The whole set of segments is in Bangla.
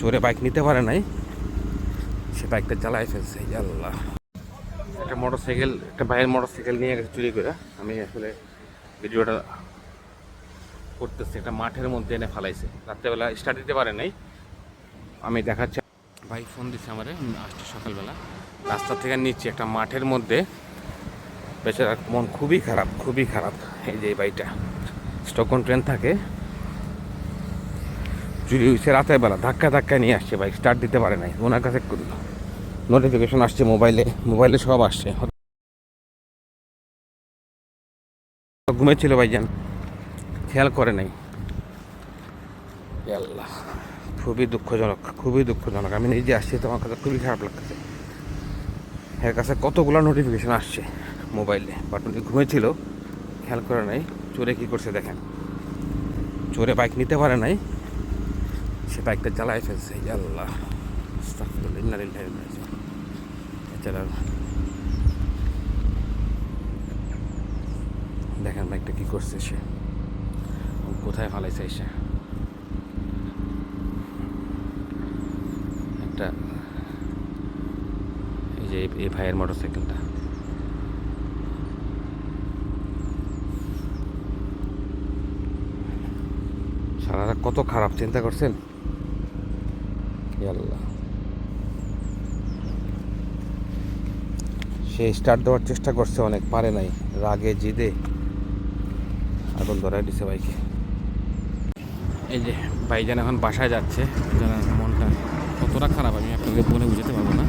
চোরে বাইক নিতে পারে নাই, সে বাইকটা চালায় ফেলছে আল্লাহ। একটা মোটর সাইকেল একটা ভাইয়ের মোটর সাইকেল নিয়ে গেছে চুরি করে। আমি আসলে ভিডিওটা করতেছি, একটা মাঠের মধ্যে এনে ফালাইছে। রাত্রেবেলা স্টার্ট দিতে পারে নাই। আমি দেখাচ্ছি। ভাই ফোন দিচ্ছে আমারে আমি আসছি সকালবেলা। রাস্তা থেকে নিচ্ছি একটা মাঠের মধ্যে। বেচারার মন খুবই খারাপ খুবই খারাপ। এই যে বাড়িটা স্টকন ট্রেন থাকে। চুরি হয়েছে রাতের বেলা ধাক্কা ধাক্কা নিয়ে আসছে বাইক স্টার্ট দিতে পারে নাই। ওনার কাছে নোটিফিকেশন আসছে মোবাইলে মোবাইলে সব আসছে। ঘুমেছিল ভাইজান। খেয়াল করে নাই। খুবই দুঃখজনক খুবই দুঃখজনক। আমি নিজে আসছি তো আমার কাছে খুবই খারাপ লাগতেছে এর কাছে কতগুলো নোটিফিকেশন আসছে মোবাইলে বাট উনি ঘুমেছিল খেয়াল করে নাই। চোরে কি করছে দেখেন। চোরে বাইক নিতে পারে নাই। সে বাইকটা চালায় ফেলছে আল্লাহ। এছাড়া দেখেন বাইকটা কি করছে সে কোথায় ফালাইছে সে একটা এই যে এই ভাইয়ের মোটর সাইকেলটা সারা কত খারাপ, চিন্তা করছেন? আল্লাহ সে স্টার্ট দেওয়ার চেষ্টা করছে অনেক, পারে নাই। রাগে, জিদে। আগুন ধরাই দিছে বাইকে এই যে, ভাইজান এখন বাসায় যাচ্ছে। মনটা কতটা খারাপ, আমি আপনাকে বলে বুঝতে পারব না।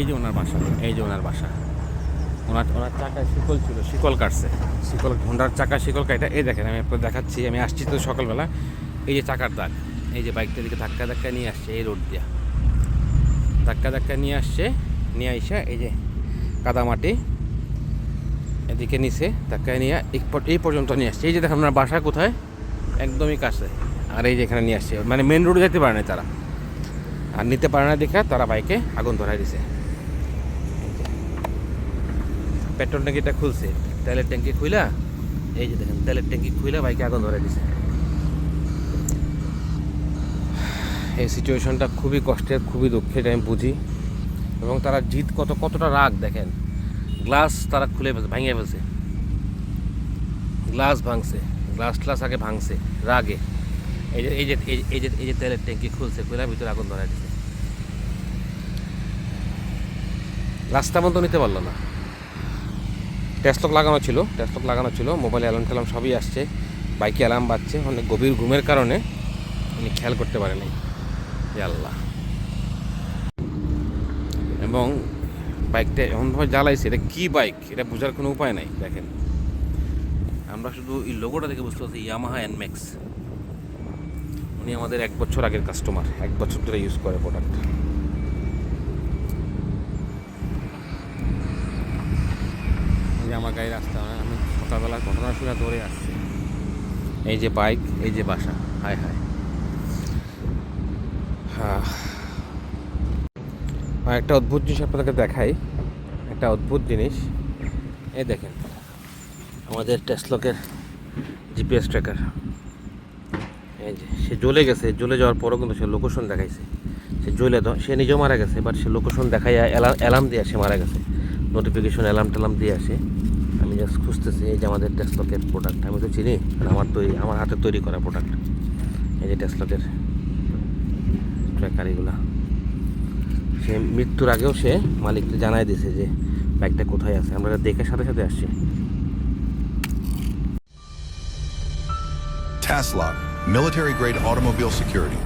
এই যে ওনার বাসা, এই যে ওনার বাসা। ওনার ওনার চাকায় শিকল ছিল, শিকল কাটছে। শিকল ঘণ্টার চাকা শিকল কাটা। এই দেখেন, আমি আপনাদের দেখাচ্ছি, আমি আসছি তো সকালবেলা। এই যে চাকার দাগ, এই যে বাইকটা দিকে ধাক্কা ধাক্কা নিয়ে আসছে এই রোড দিয়া। ধাক্কা ধাক্কা নিয়ে আসছে, নিয়ে আইসা এই যে কাদামাটি এদিকে নিচে ধাক্কায় নিয়ে এই পর্যন্ত নিয়ে আসছে। এই যে দেখেন আপনার বাসা কোথায়? একদমই কাছে। আর এই যে এখানে নিয়ে আসছে। মানে মেন রোডে যেতে পারে না তারা। আর নিতে পারে না দেখে তারা বাইকে আগুন ধরাই দিছে। পেট্রোল ট্যাঙ্কিটা খুলছে। তেলের ট্যাঙ্কি খুইলা, এই যে দেখেন, তেলের ট্যাঙ্কি খুইলা বাইকে আগুন ধরাই দিছে। এই সিচুয়েশনটা খুবই কষ্টের, খুবই দুঃখের, আমি বুঝি। এবং তারা জিত কত, কতটা রাগ, দেখেন। গ্লাস তারা খুলে ভাঙিয়ে ফেলছে। গ্লাস ভাঙছে, গ্লাস ট্লাস আগে ভাঙছে, রাগে। এই যে এই যে, এই যে- এই যে তেলের ট্যাঙ্কি খুলছে, খুলে ভিতরে আগুন ধরাই দিছে। রাস্তা বন্ধ নিতে পারল না। টেস্টলক লাগানো ছিল টেস্টলক লাগানো ছিল মোবাইলে অ্যালার্ম ট্যালার্ম সবই আসছে। বাইকে অ্যালার্ম বাজছে, অনেক গভীর ঘুমের কারণে, উনি খেয়াল করতে পারেনি। আল্লাহ। এবং বাইকটা এমনভাবে জ্বালাইছে এটা কী বাইক? এটা বোঝার কোনো উপায় নাই দেখেন। আমরা শুধু এই লোগোটা দেখে বুঝতে পারছি ইয়ামাহা এনম্যাক্স উনি আমাদের এক বছর আগের কাস্টমার এক বছর ধরে ইউজ করে প্রোডাক্ট আমার গাড়ি রাস্তা আমি সকালবেলা ঘটনা শুনে ধরে আসছি। এই যে বাইক এই যে বাসা হায় হায় হ্যাঁ আর একটা অদ্ভুত জিনিস আপনাদেরকে দেখাই। একটা অদ্ভুত জিনিস। এই দেখেন, আমাদের টেসলকের জিপিএস ট্র্যাকার এই যে, সে জ্বলে গেছে, জ্বলে যাওয়ার পরও কিন্তু সে লোকেশন দেখাইছে। সে জ্বলে তো, সে নিজেও মারা গেছে বাট সে লোকেশন দেখাইয়া অ্যালার্ম দিয়ে আসে মারা গেছে। নোটিফিকেশন অ্যালার্ম ট্যালার্ম দিয়ে আসে। আমি জাস্ট খুঁজতেছি, এই যে আমাদের টেসলকের প্রোডাক্ট আমি তো চিনি আমার তৈরি আমার হাতে তৈরি করা প্রোডাক্ট এই যে টেসলকের ট্র্যাকার এগুলা। সে মৃত্যুর আগেও সে মালিককে জানাই দিয়েছে যে বাইকটা কোথায় আছে আমরা দেখে সাথে সাথে আসছি Tesla, military grade automobile security.